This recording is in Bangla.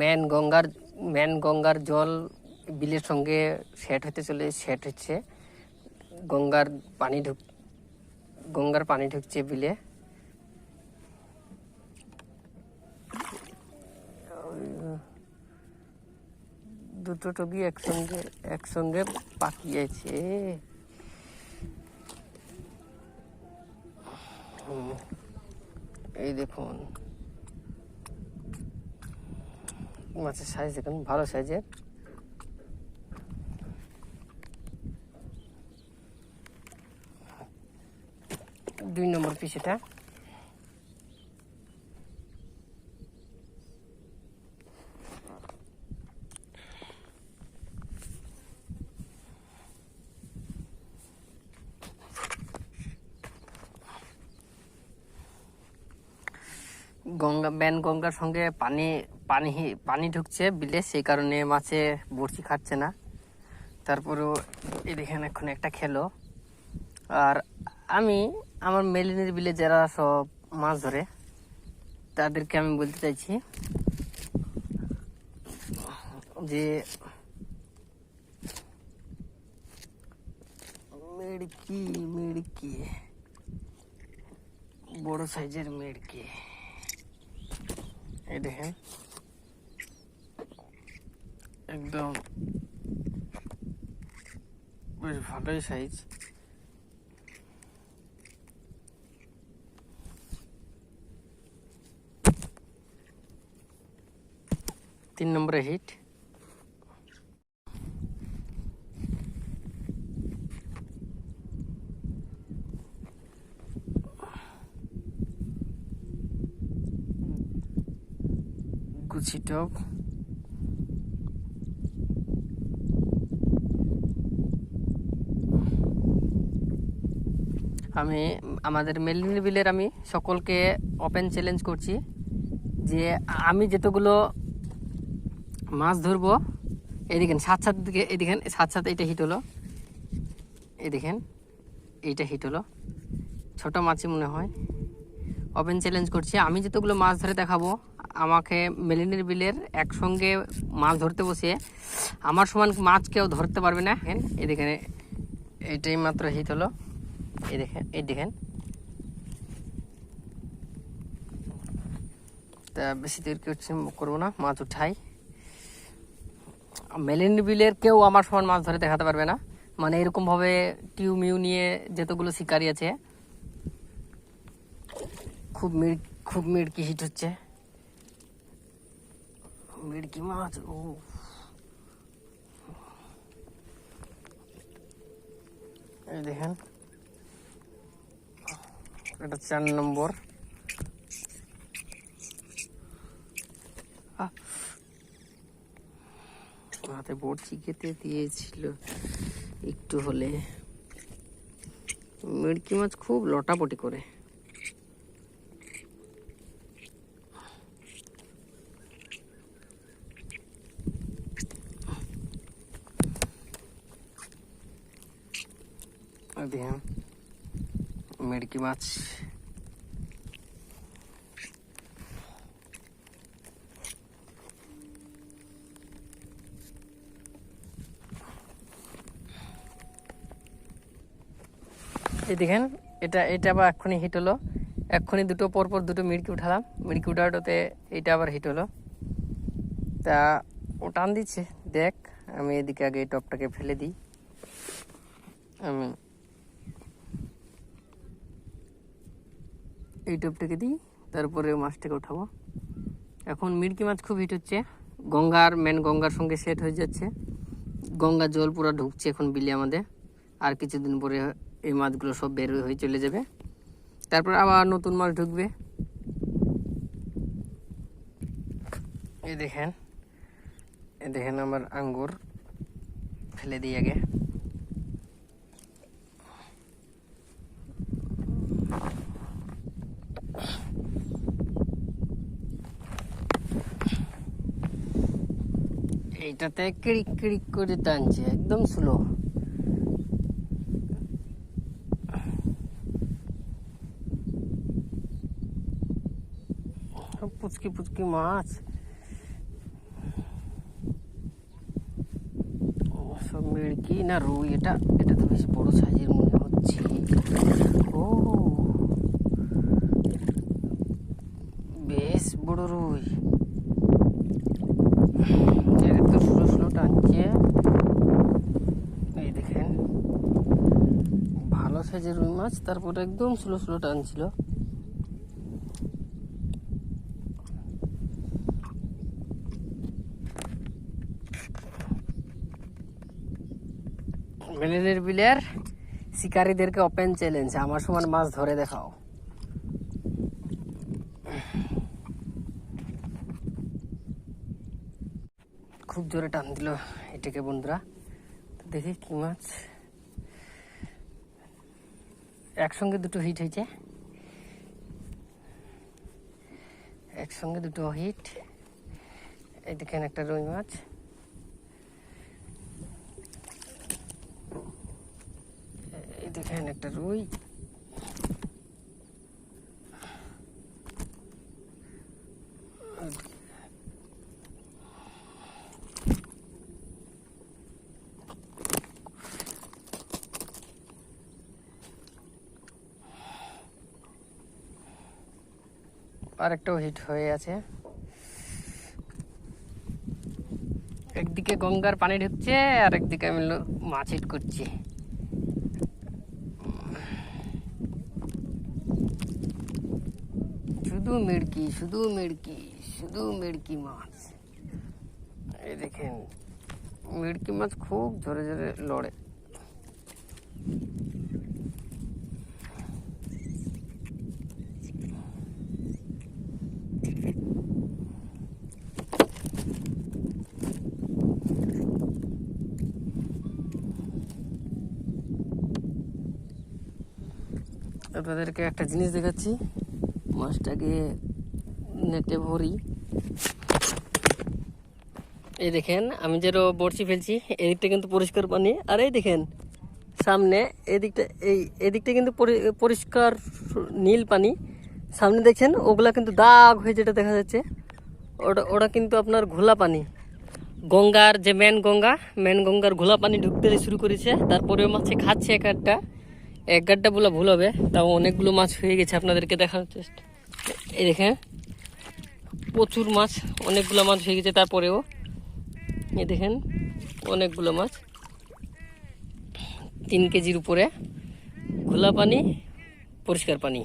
মেন গঙ্গার ম্যান গঙ্গার জল বিলের সঙ্গে সেট হতে চলে, সেট হচ্ছে। গঙ্গার পানি ঢুক, গঙ্গার পানি ঢুকছে বিলে। দুটো টবি একসঙ্গে একসঙ্গে পাকিয়েছে। এই দেখুন। মাছের সাইজ দেখুন ভালো সাইজের দুই নম্বর পিস গঙ্গা ব্যান গঙ্গার সঙ্গে পানি পানি পানি ঢুকছে বিলে, সেই কারণে মাছে বড়শি খাচ্ছে না। তারপরেও দেখেন এখন একটা খেলো। আর আমি, আমার মেলিনের বিলে যারা সব মাছ ধরে, তাদেরকে আমি বলতে চাইছি যে, মিড়কি মিড়কি, বড় সাইজের মিড়কি। এই দেখেন একদম। বেশ ভালোই সাইজ তিন নম্বরে হিট গুছি টপ আমি, আমাদের মেলিনী বিলের আমি সকলকে ওপেন চ্যালেঞ্জ করছি যে আমি যতগুলো মাছ ধরবো, এই দেখেন সাত সাত দিকে, এই সাত সাত এইটা হিট হলো। এই দেখেন এইটা হিট হলো। ছোট মাছই মনে হয়। ওপেন চ্যালেঞ্জ করছি। আমি যতগুলো মাছ ধরে দেখাবো আমাকে মেলিনের বিলের একসঙ্গে মাছ ধরতে বসে আমার সমান মাছ কেউ ধরতে পারবে না। হ্যাঁ এই দেখেন, এইটাই মাত্র হিট হলো। এই দেখেন এই দেখেন। তা বেশি দেরি করব না, মাছ উঠাই। মেলিন বিলের কেউ আমার সমান মাছ ধরে দেখাতে পারবে না। মানে এরকমভাবে টিউ মিউ নিয়ে যতগুলো শিকারি আছে, খুব মির খুব মিড়কি হিট হচ্ছে। মিড়কি মাছ ও এই দেখেন এটা চার নম্বর হাতে বড়ছি খেতে দিয়েছিল একটু হলে মিড়কি মাছ খুব লটাপটি করে এই দেখেন মিড়কি মাছ। এই দেখেন, এটা এটা আবার এক্ষুনি হিট হলো। এক্ষুনি দুটো পর পর দুটো মিড়কি উঠালাম। মিড়কি উঠাটোতে এটা আবার হিট হলো। তা ও টান দিচ্ছে। দেখ, আমি এদিকে আগে এই টপটাকে ফেলে দিই। আমি এই টপটাকে দিই, তারপরে মাছটাকে উঠাবো। এখন মিড়কি মাছ খুব হিট হচ্ছে। গঙ্গার মেন গঙ্গার সঙ্গে সেট হয়ে যাচ্ছে। গঙ্গার জল পুরো ঢুকছে এখন বিলে আমাদের। আর কিছুদিন পরে এই মাছগুলো সব বের হয়ে চলে যাবে। তারপর আবার নতুন মাছ ঢুকবে। এই দেখেন এই দেখেন আমার আঙ্গুর ফেলে দিই আগে। এইটাতে কিড়িক কিড়িক করে টানছে, একদম স্লো পুচকি পুচকি মাছ। মিড়কি না রুই, এটা এটা তো বেশ বড় সাইজের মনে হচ্ছে। ও, বেশ বড় রুই এর তো স্লো স্লো টানছে এই দেখেন ভালো সাইজের রুই মাছ, তারপরে একদম স্লো স্লো টানছিল মেলেনের বিলের শিকারীদেরকে ওপেন চ্যালেঞ্জ, আমার সমান মাছ ধরে দেখাও। খুব জোরে টান দিল এটাকে বন্ধুরা। দেখি কি মাছ। একসঙ্গে দুটো হিট হয়েছে। একসঙ্গে দুটো হিট এই দেখেন একটা রুই মাছ। এই দেখেন একটা রুই। আরেকটাও হিট হয়ে আছে। একদিকে গঙ্গার পানি ঢুকছে আর একদিকে আমি মাছ হিট করছি। শুধু মিড়কি শুধু মিড়কি শুধু মিড়কি মাছ। এই দেখেন, মিড়কি মাছ খুব জোরে জোরে লড়ে। আপনাদেরকে একটা জিনিস দেখাচ্ছি। মাছটাকে নেটে ভরি। এই দেখেন, আমি যেন বড়শি ফেলছি, এদিকটা কিন্তু পরিষ্কার পানি। আর এই দেখেন, সামনে এদিকটা, এই এদিকটা কিন্তু পরি- পরিষ্কার নীল পানি। সামনে দেখছেন ওগুলা কিন্তু দাগ হয়ে যেটা দেখা যাচ্ছে, ওটা ওটা কিন্তু আপনার ঘোলা পানি। গঙ্গার যে মেন গঙ্গা মেন গঙ্গার ঘোলা পানি ঢুকতে শুরু করেছে। তারপরে মাছে খাচ্ছে এক একটা। এক গাড্ডা বলা ভুল হবে, তাও অনেকগুলো মাছ হয়ে গেছে, আপনাদেরকে দেখানোর চেষ্টা। এই দেখেন, প্রচুর মাছ, অনেকগুলো মাছ হয়ে গেছে তারপরেও। এ দেখেন, অনেকগুলো মাছ। তিন কেজির উপরে খোলা পানি, পরিষ্কার পানি।